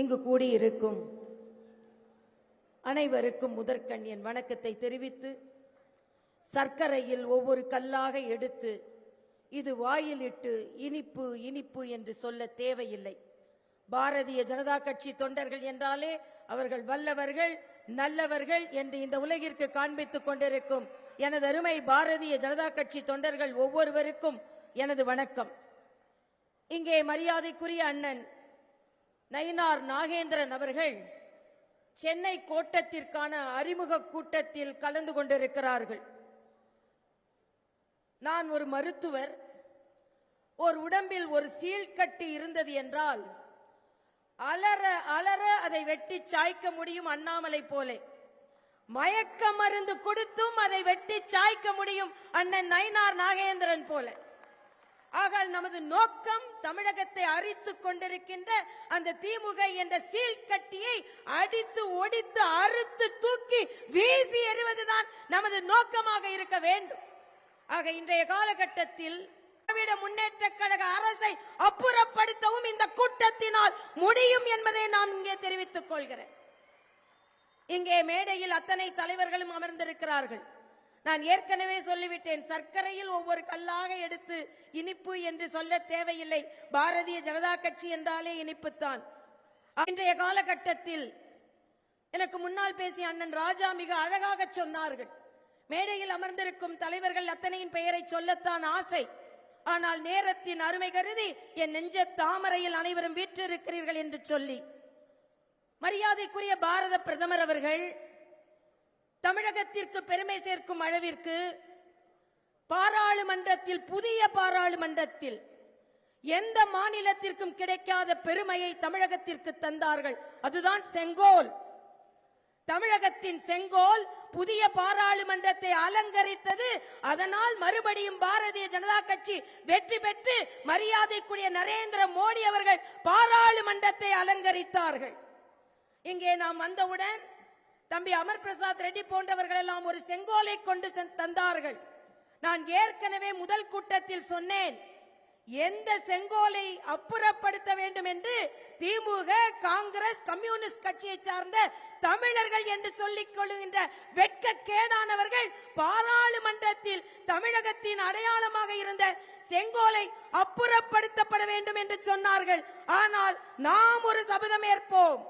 இங்கு கூடியிருக்கும் அனைவருக்கும் முதற்கண் என் வணக்கத்தை தெரிவித்து சர்க்கரையில் ஒவ்வொரு கல்லாக எடுத்து இது வாயிலிட்டு இனிப்பு இனிப்பு என்று சொல்ல தேவையில்லை. பாரதிய ஜனதா கட்சி தொண்டர்கள் என்றாலே அவர்கள் வல்லவர்கள் நல்லவர்கள் என்று இந்த உலகிற்கு காண்பித்துக் கொண்டிருக்கும் எனது அருமை பாரதிய ஜனதா கட்சி தொண்டர்கள் ஒவ்வொருவருக்கும் எனது வணக்கம். இங்கே மரியாதைக்குரிய அண்ணன் நயினார் நாகேந்திரன் அவர்கள் சென்னை கோட்டத்திற்கான அறிமுக கூட்டத்தில் கலந்து கொண்டிருக்கிறார்கள். நான் ஒரு மருத்துவர். ஒரு உடம்பில் ஒரு சீழ்கட்டி இருந்தது என்றால் அலற அலற அதை வெட்டி சாய்க்க முடியும் அண்ணாமலை போலே. மயக்க மருந்து கொடுத்தும் அதை வெட்டி சாய்க்க முடியும் அண்ணன் நயினார் நாகேந்திரன் போல. ஆக நமது நோக்கம் தமிழகத்தை அரித்து கொண்டிருக்கின்ற அந்த திமுக என்ற சீழ்கட்டியை அடித்து ஒடித்து அறுத்து தூக்கி வீசி எறிவதுதான் நமது நோக்கமாக இருக்க வேண்டும். ஆக இன்றைய காலகட்டத்தில் திராவிட முன்னேற்ற கழக அரசை அப்புறப்படுத்தவும் இந்த கூட்டத்தினால் முடியும் என்பதை நான் இங்கே தெரிவித்துக் கொள்கிறேன். இங்கே மேடையில் அத்தனை தலைவர்களும் அமர்ந்திருக்கிறார்கள். நான் ஏற்கனவே சொல்லிவிட்டேன் சர்க்கரையில் ஒவ்வொரு கல்லாக எடுத்து இனிப்பு என்று சொல்ல தேவையில்லை. பாரதிய ஜனதா கட்சி என்றாலே இனிப்புத்தான். இன்றைய காலகட்டத்தில் எனக்கு முன்னால் பேசிய அண்ணன் ராஜா மிக அழகாக சொன்னார்கள். மேடையில் அமர்ந்திருக்கும் தலைவர்கள் அத்தனையின் பெயரை சொல்லத்தான் ஆசை. ஆனால் நேரத்தின் அருமை கருதி என் நெஞ்ச தாமரையில் அனைவரும் வீற்றிருக்கிறீர்கள் என்று சொல்லி மரியாதைக்குரிய பாரத பிரதமர் அவர்கள் தமிழகத்திற்கு பெருமை சேர்க்கும் அளவிற்கு பாராளுமன்றத்தில் புதிய பாராளுமன்றத்தில் எந்த மாநிலத்திற்கும் கிடைக்காத பெருமையை தமிழகத்திற்கு தந்தார்கள். அதுதான் செங்கோல். தமிழகத்தின் செங்கோல் புதிய பாராளுமன்றத்தை அலங்கரித்தது. அதனால் மறுபடியும் பாரதிய ஜனதா கட்சி வெற்றி பெற்று மரியாதைக்குரிய நரேந்திர மோடி அவர்கள் பாராளுமன்றத்தை அலங்கரித்தார்கள். இங்கே நாம் வந்தவுடன் தம்பி அமர் பிரசாத் ரெட்டி போன்றவர்கள் எல்லாம் ஒரு செங்கோலை கொண்டு தந்தார்கள். நான் ஏற்கனவே முதல் கூட்டத்தில் சொன்னேன் எந்த செங்கோலை அப்புறப்படுத்த வேண்டும் என்று திமுக காங்கிரஸ் கம்யூனிஸ்ட் கட்சியை சார்ந்த தமிழர்கள் என்று சொல்லிக் கொள்ளுகின்ற வெட்கக்கேடானவர்கள் பாராளுமன்றத்தில் தமிழகத்தின் அடையாளமாக இருந்த செங்கோலை அப்புறப்படுத்தப்பட வேண்டும் என்று சொன்னார்கள். ஆனால் நாம் ஒரு சபதம் ஏற்போம்.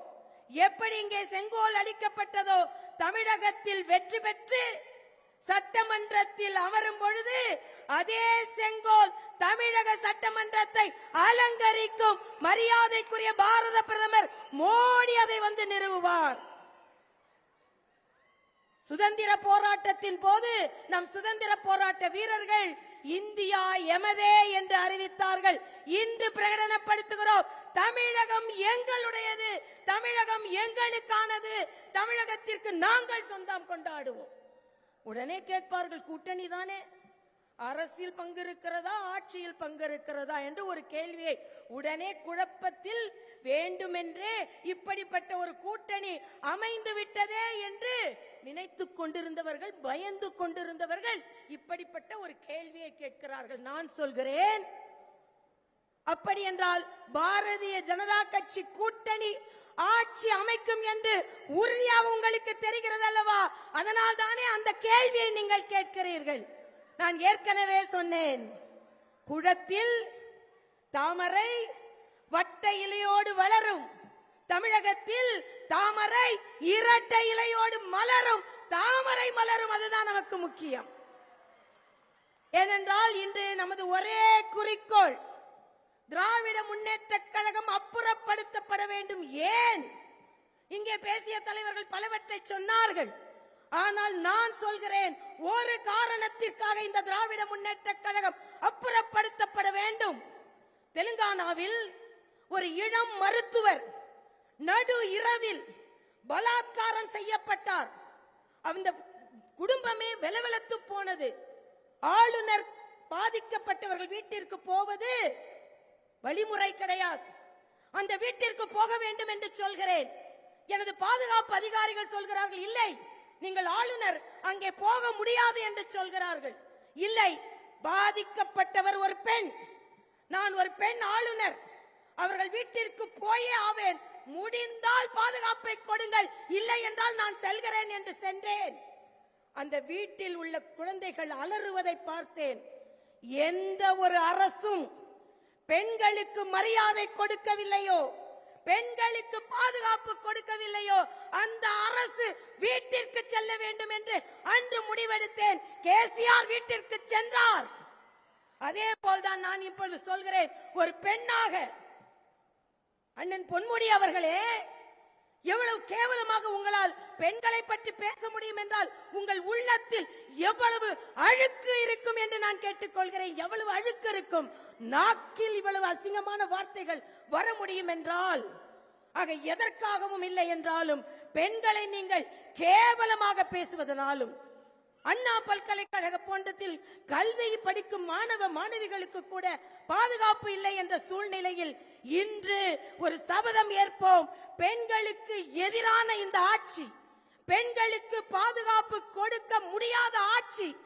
எப்படி இங்கே செங்கோல் அளிக்கப்பட்டதோ தமிழகத்தில் வெற்றி பெற்று சட்டமன்றத்தில் அமரும் பொழுது அதே செங்கோல் தமிழக சட்டமன்றத்தை அலங்கரிக்கும் மரியாதைக்குரிய பாரத பிரதமர் மோடி அதை வந்து நிறுவுவார். சுதந்திர போராட்டத்தின் போது நம் சுதந்திர போராட்ட வீரர்கள் இந்தியா எமதே என்று அறிவித்தார்கள். இன்று பிரகடனப்படுத்துகிறோம். தமிழகம் எங்களுடையது. தமிழகம் எங்களுக்கானது. தமிழகத்திற்கு நாங்கள் சொந்தம் கொண்டாடுவோம். உடனே கேட்பார்கள் கூட்டணி தானே? அரசியல் பங்கு இருக்கிறதா ஆட்சியில் பங்கு இருக்கிறதா என்று ஒரு கேள்வியை உடனே குழப்பத்தில் வேண்டுமென்றே இப்படிப்பட்ட ஒரு கூட்டணி அமைந்து விட்டதே என்று நினைத்துக் கொண்டிருந்தவர்கள் பயந்து கொண்டிருந்தவர்கள் இப்படிப்பட்ட ஒரு கேள்வியை கேட்கிறார்கள். நான் சொல்கிறேன் அப்படி என்றால் பாரதிய ஜனதா கட்சி கூட்டணி ஆட்சி அமைக்கும் என்று உறுதியாக உங்களுக்கு தெரிகிறது அல்லவா? அதனால் தானே அந்த கேள்வியை நீங்கள் கேட்கிறீர்கள். நான் ஏற்கனவே சொன்னேன். குளத்தில் தாமரை வட்ட இலையோடு வளரும். தமிழகத்தில் தாமரை இரட்டை இலையோடு மலரும். தாமரை மலரும் அதுதான் நமக்கு முக்கியம். ஏனென்றால் இன்று நமது ஒரே குறிக்கோள் திராவிட முன்னேற்ற கழகம் அப்புறப்படுத்தப்பட வேண்டும் ஏன்? இங்கே பேசிய தலைவர்கள் பலவற்றை சொன்னார்கள். ஆனால் நான் சொல்கிறேன் ஒரு காரணத்திற்காக இந்த திராவிட முன்னேற்ற கழகம் அப்புறப்படுத்தப்பட வேண்டும். தெலுங்கானாவில் ஒரு இளம் மருத்துவர் நடு இரவில் பலாத்காரம் செய்யப்பட்டார். அந்த குடும்பமே வெலவெலத்து போனது. ஆளுநர் பாதிக்கப்பட்டவர்கள் வீட்டிற்கு போவது வழிமுறை கிடையாது. அந்த வீட்டிற்கு போக வேண்டும் என்று சொல்கிறேன். எனது பாதுகாப்பு அதிகாரிகள் சொல்கிறார்கள் இல்லை நீங்கள் ஆளுநர் அங்கே போக முடியாது என்று சொல்கிறார்கள். இல்லை பாதிக்கப்பட்டவர் ஒரு பெண். நான் ஒரு பெண் ஆளுநர். அவர்கள் வீட்டிற்கு போயே ஆவேன். முடிந்தால் பாதுகாப்பை கொடுங்கள். இல்லை என்றால் நான் செல்கிறேன் என்று சென்றேன். அந்த வீட்டில் உள்ள குழந்தைகள் அலறுவதை பார்த்தேன். எந்த ஒரு அரசும் பெண்களுக்கு மரியாதை கொடுக்கவில்லையோ? பெண்களுக்கு பாதுகாப்பு கொடுக்கவில்லையோ? அந்த அரசு வீட்டிற்கு செல்ல வேண்டும் என்று அன்று முடிவெடுத்தேன். கேசிஆர் வீட்டிற்கு சென்றார். அதே போல்தான் நான் இப்பொழுது சொல்கிறேன். ஒரு பெண்ணாக அண்ணன் பொன்முடி அவர்களே எவ்வளவு கேவலமாக உங்களால் பெண்களை பற்றி பேச முடியும் என்றால் உங்கள் உள்ளத்தில் எவ்வளவு அழுக்கு இருக்கும் என்று நான் கேட்டுக்கொள்கிறேன். எவ்வளவு அழுக்கு இருக்கும்? நாக்கில் இவ்வளவு அசிங்கமான வார்த்தைகள் வர முடியும் என்றால் ஆக எதற்காகவும் இல்லை என்றாலும் பெண்களை நீங்கள் கேவலமாக பேசுவதனாலும் அண்ணா பல்கலைக்கழக போன்றத்தில் கல்வி படிக்கும் மாணவ மாணவிகளுக்கு கூட பாதுகாப்பு இல்லை என்ற சூழ்நிலையில் இன்று ஒரு சபதம் ஏற்போம். பெண்களுக்கு எதிரான இந்த ஆட்சி பெண்களுக்கு பாதுகாப்பு கொடுக்க முடியாத ஆட்சி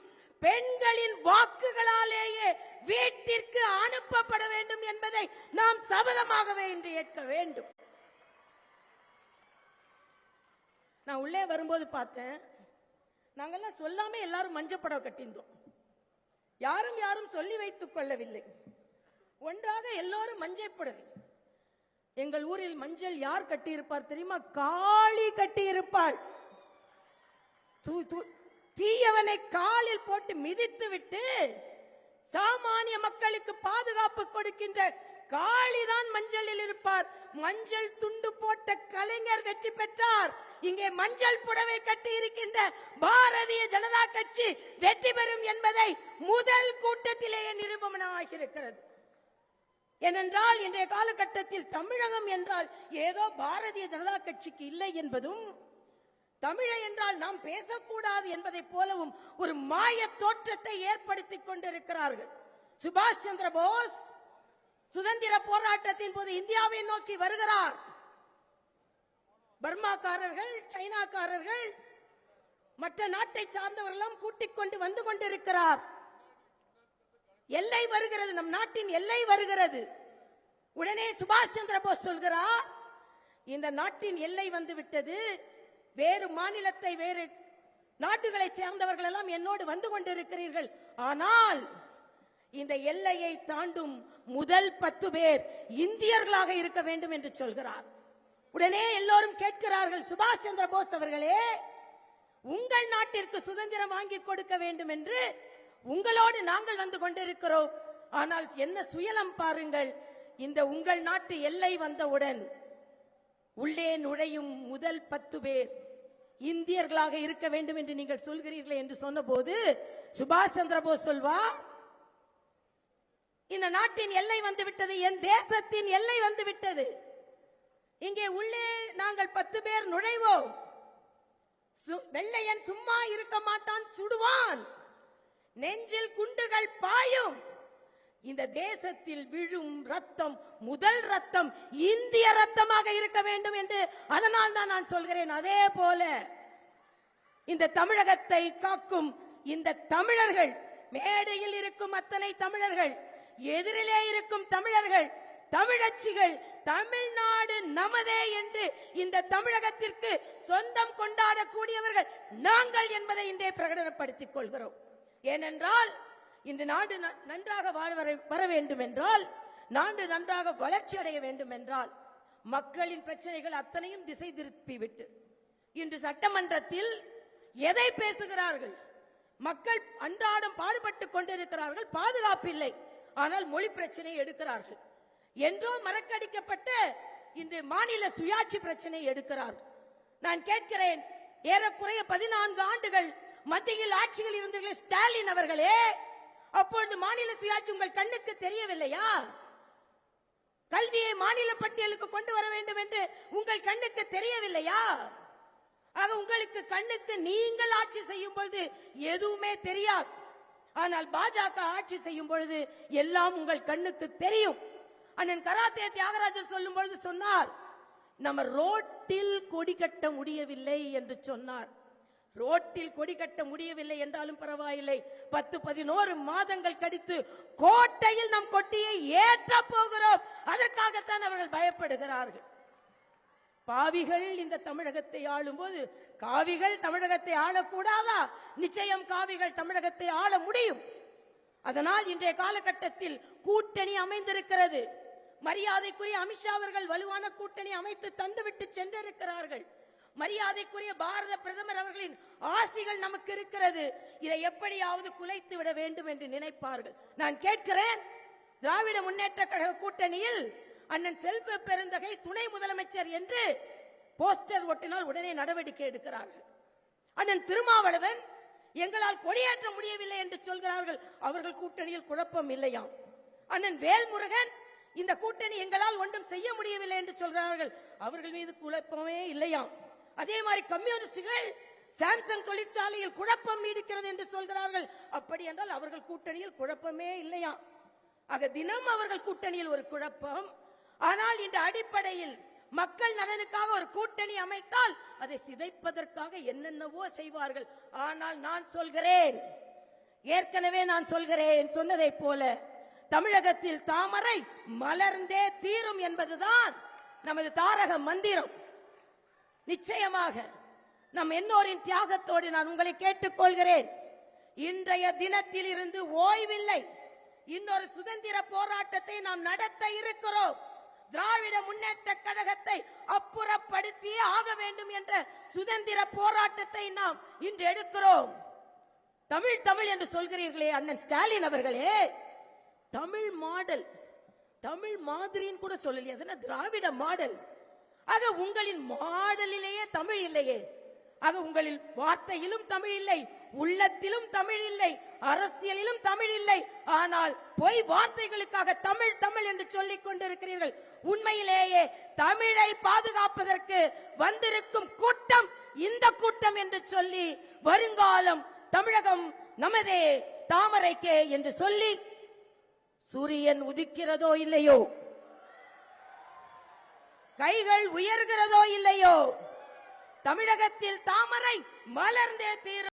பெண்களின் வாக்குகளாலேயே வீட்டிற்கு அனுப்பப்பட வேண்டும் என்பதை நாம் சபதமாகவே இன்று ஏற்க வேண்டும். நான் உள்ளே வரும்போது பார்த்தேன். நாங்கெல்லாம் சொல்லாம எல்லாரும் மஞ்சள் புடவை கட்டியிருந்தோம். யாரும் யாரும் சொல்லி வைத்துக் கொள்ளவில்லை. ஒன்றாக எல்லோரும் மஞ்சள் புடவை. எங்கள் ஊரில் மஞ்சள் யார் கட்டியிருப்பார் தெரியுமா? காளி கட்டியிருப்பாள். தூ- தூ- தீயவனை காலில் போட்டு மிதித்து விட்டு சாமானிய மக்களுக்கு பாதுகாப்பு கொடுக்கின்ற காளிதான் மஞ்சளில் இருப்பார். மஞ்சள் துண்டு போட்ட கலைஞர் வெற்றி பெற்றார். இங்கே மஞ்சள் புடவை கட்டி இருக்கின்ற பாரதிய ஜனதா கட்சி வெற்றி பெறும் என்பதை முதல் கூட்டத்திலேயே நிரூபணமாகி இருக்கிறது ஏனென்றால் இன்றைய காலகட்டத்தில் தமிழகம் என்றால் ஏதோ பாரதிய ஜனதா கட்சிக்கு இல்லை என்பதும் தமிழை என்றால் நாம் பேசக்கூடாது என்பதை போலவும் ஒரு மாய தோற்றத்தை ஏற்படுத்தி கொண்டிருக்கிறார்கள். சுபாஷ் சந்திர போஸ் சுதந்திர போராட்டத்தின் போது இந்தியாவை நோக்கி வருகிறார். பர்மாக்காரர்கள் சைனாக்காரர்கள் மற்ற நாட்டை சார்ந்தவர்களும் கூட்டிக் கொண்டு வந்து கொண்டிருக்கிறார். எல்லை வருகிறது நம் நாட்டின் எல்லை வருகிறது. உடனே சுபாஷ் சந்திர போஸ் சொல்கிறார் இந்த நாட்டின் எல்லை வந்து விட்டது. வேறு மாநிலத்தை வேறு நாட்டுகளை சேர்ந்தவர்கள் எல்லாம் என்னோடு வந்து கொண்டிருக்கிறீர்கள். ஆனால் இந்த எல்லையை தாண்டும் முதல் பத்து பேர் இந்தியர்களாக இருக்க வேண்டும் என்று சொல்கிறார். உடனே எல்லோரும் கேட்கிறார்கள் சுபாஷ் சந்திர போஸ் அவர்களே உங்கள் நாட்டிற்கு சுதந்திரம் வாங்கி கொடுக்க வேண்டும் என்று உங்களோடு நாங்கள் வந்து கொண்டிருக்கிறோம். ஆனால் என்ன சுயலம் பாருங்கள் இந்த உங்கள் நாட்டு எல்லை வந்தவுடன் உள்ளே நுழையும் முதல் பத்து பேர் இந்தியர்களாக இருக்க வேண்டும் என்று நீங்கள் சொல்கிறீர்கள் என்று சொன்னபோது சுபாஷ் சந்திரபோஸ் சொல்வார் இந்த நாட்டின் எல்லை வந்து விட்டது என் தேசத்தின் எல்லை வந்து விட்டது. இங்கே உள்ளே நாங்கள் பத்து பேர் நுழைவோம். சு- வெள்ளையன் சும்மா இருக்க மாட்டான் சுடுவான். நெஞ்சில் குண்டுகள் பாயும். இந்த தேசத்தில் விழும் ரத்தம் முதல் ரத்தம் இந்திய ரத்தமாக இருக்க வேண்டும் என்று அதனால் தான் நான் சொல்கிறேன். அதே போல இந்த தமிழகத்தை காக்கும் இந்த தமிழர்கள் மேடையில் இருக்கும் அத்தனை தமிழர்கள் எதிரிலே இருக்கும் தமிழர்கள் தமிழச்சிகள் தமிழ்நாடு நமதே என்று இந்த தமிழகத்திற்கு சொந்தம் கொண்டாடக்கூடியவர்கள் நாங்கள் என்பதை இன்றே பிரகடனப்படுத்திக் கொள்கிறோம். ஏனென்றால் இன்று நாடு ந- நன்றாக வாழ்வரை வர- வர வேண்டும் என்றால் நாடு நன்றாக வளர்ச்சி அடைய வேண்டும் என்றால் மக்களின் பிரச்சனைகள் அத்தனையும் திசை திருப்பி விட்டு இன்று சட்டமன்றத்தில் எதை பேசுகிறார்கள்? மக்கள் அன்றாடம் பாடுபட்டு கொண்டிருக்கிறார்கள் பாதுகாப்பில்லை ஆனால் மொழி பிரச்சனை எடுக்கிறார்கள். என்றோ மறக்கடிக்கப்பட்ட இன்று மாநில சுயாட்சி பிரச்சனை எடுக்கிறார். நான் கேட்கிறேன் ஏறக்குறைய பதினான்கு ஆண்டுகள் மத்தியில் ஆட்சியில் இருந்தீர்கள் ஸ்டாலின் அவர்களே. அப்பொழுது மாநில சுயாட்சி உங்கள் கண்ணுக்கு தெரியவில்லையா? கல்வியை மாநில பட்டியலுக்கு கொண்டு வர வேண்டும் என்று உங்கள் கண்ணுக்கு தெரியவில்லையா? ஆக உங்களுக்கு கண்ணுக்கு நீங்கள் ஆட்சி செய்யும் பொழுது எதுவுமே தெரியாது. ஆனால் பாஜக ஆட்சி செய்யும் பொழுது எல்லாம் உங்கள் கண்ணுக்கு தெரியும். அண்ணன் கராத்தே தியாகராஜர் சொல்லும் பொழுது சொன்னார் நம்ம ரோட்டில் கொடி கட்ட முடியவில்லை என்று சொன்னார். ரோட்டில் கொடி கட்ட முடியவில்லை என்றாலும் பரவாயில்லை. பத்து பதினோரு மாதங்கள் கழித்து கோட்டையில் நம் கொட்டியை ஏற்ற போகிறோம். அதற்காகத்தான் அவர்கள் பயப்படுகிறார்கள். பாவிகள் இந்த தமிழகத்தை ஆளும்போது காவிகள் தமிழகத்தை ஆளக்கூடாதா? நிச்சயம் காவிகள் தமிழகத்தை ஆள முடியும். அதனால் இன்றைய காலகட்டத்தில் கூட்டணி அமைந்திருக்கிறது. மரியாதைக்குரிய அமித்ஷா அவர்கள் வலுவான கூட்டணி அமைத்து தந்துவிட்டு சென்றிருக்கிறார்கள். மரியாதைக்குரிய பாரத பிரதமர் அவர்களின் ஆசிகள் நமக்கு இருக்கிறது. இதை எப்படியாவது குலைத்து விட வேண்டும் என்று நினைப்பார்கள். நான் கேட்கிறேன் திராவிட முன்னேற்ற கழக கூட்டணியில் அண்ணன் செல்வ பெருந்தகை துணை முதலமைச்சர் என்று போஸ்டர் ஒட்டினால் உடனே நடவடிக்கை எடுக்கிறார்கள். அண்ணன் திருமாவளவன் எங்களால் கொடியேற்ற முடியவில்லை என்று சொல்கிறார்கள். அவர்கள் கூட்டணியில் குழப்பம் இல்லையாம். அண்ணன் வேல்முருகன் இந்த கூட்டணி எங்களால் ஒன்றும் செய்ய முடியவில்லை என்று சொல்கிறார்கள். அவர்கள் மீது குழப்பமே இல்லையாம். அதே மாதிரி கம்யூனிஸ்டுகள் சாம்சங் தொழிற்சாலையில் குழப்பம் நீடிக்கிறது என்று சொல்கிறார்கள். அப்படி என்றால் அவர்கள் கூட்டணியில் குழப்பமே இல்லையா? ஆக தினம் அவர்கள் கூட்டணியில் ஒரு குழப்பம். ஆனால் இந்த அடிப்படையில் மக்கள் நலனுக்காக ஒரு கூட்டணி அமைத்தால் அதை சிதைப்பதற்காக என்னென்னவோ செய்வார்கள். ஆனால் நான் சொல்கிறேன் ஏற்கனவே நான் சொல்கிறேன் சொன்னதைப் போல தமிழகத்தில் தாமரை மலர்ந்தே தீரும் என்பதுதான் நமது தாரக மந்திரம். நிச்சயமாக நம் எல்லோரின் தியாகத்தோடு நான் உங்களை கேட்டுக்கொள்கிறேன். இன்றைய தினத்தில் இருந்து ஓய்வில்லை. இன்னொரு சுதந்திர போராட்டத்தை நாம் நடத்த இருக்கிறோம். திராவிட முன்னேற்ற கழகத்தை அப்புறப்படுத்தியே ஆக வேண்டும் என்ற சுதந்திர போராட்டத்தை நாம் இன்று எடுக்கிறோம். தமிழ் தமிழ் என்று சொல்கிறீர்களே அண்ணன் ஸ்டாலின் அவர்களே. தமிழ் மாடல் தமிழ் மாதிரின்னு கூட சொல்லலையே என்ன திராவிட மாடல்? ஆக உங்களின் மாடலிலேயே தமிழ் இல்லையே. ஆக உங்களில் வார்த்தையிலும் தமிழ் இல்லை உள்ளத்திலும் தமிழ் இல்லை அரசியலிலும் தமிழ் இல்லை. ஆனால் பொய் வார்த்தைகளுக்காக தமிழ் தமிழ் என்று சொல்லிக் கொண்டிருக்கிறீர்கள். உண்மையிலேயே தமிழை பாதுகாப்பதற்கு வந்திருக்கும் கூட்டம் இந்த கூட்டம் என்று சொல்லி வருங்காலம் தமிழகம் நமதே தாமரைக்கே என்று சொல்லி சூரியன் உதிக்கிறதோ இல்லையோ? கைகள் உயர்கிறதோ இல்லையோ? தமிழகத்தில் தாமரை மலர்ந்தே தீரும்.